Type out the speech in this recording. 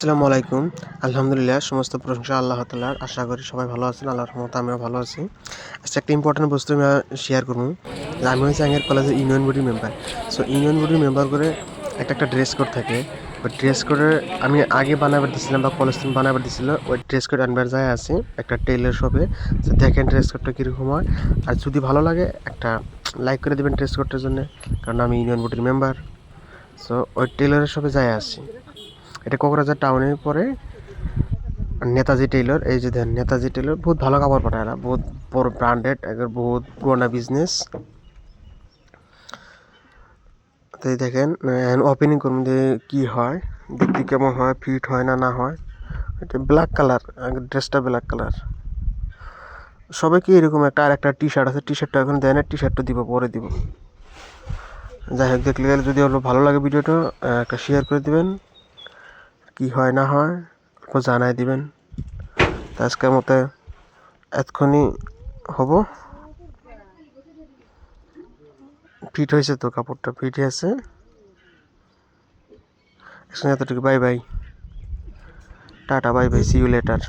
আসসালামু আলাইকুম। আলহামদুলিল্লাহ, সমস্ত প্রশংসা আল্লাহ তালার আশা করি সবাই ভালো আছেন, আল্লাহর রহমত আমিও ভালো আছি। আচ্ছা একটা ইম্পর্টেন্ট বস্তু আমি শেয়ার করব। আমি হচ্ছে আগের কলেজের union body member so union body member করে একটা একটা ড্রেস কোড থাকে। ওই ড্রেস কোডের আমি আগে বানাবার দিছিলাম বা কলেজ থেকে বানাবার দিছিল, ওই ড্রেস কোড আনবার যায় আছে, একটা টেইলার শপে দেখেন ড্রেস কোডটা কীরকম হয়। আর যদি ভালো লাগে, একটা লাইক করে দেবেন ড্রেস কোডটার জন্য, কারণ আমি ইউনিয়ন বডির মেম্বার সো ওই টেইলারের শপে যায় আসি। এটা কোকরাঝার টাউনে পরে নেতাজি টেইলর, এই যে দেখেন নেতাজি টেইলর, বহুত ভালো কাপড় পাঠায় এরা, বহুত বড় ব্র্যান্ডেড একবার বহুত পুরোনা বিজনেস তো এই দেখেন ওপেনিং করুন, যে কী হয় দেখতে কেমন হয় ফিট হয় না না হয়। এটা ব্ল্যাক কালার ড্রেসটা ব্ল্যাক কালার সবাই কি এরকম একটা, আর একটা টি শার্ট আছে টি শার্টটা এখন দেয় না টি শার্টটা দিব, পরে দিব। যাই হোক, দেখলে গেলে যদি ভালো লাগে ভিডিওটা, একটা শেয়ার করে দিবেন। কি হয় না হয় অল্প জানাই দিবেন। আজকের মতো এতক্ষণই হব। ফিট হয়েছে তো কাপড়টা, ফিট আছে এতটুকু, bye bye. Ta-ta, bye bye see you later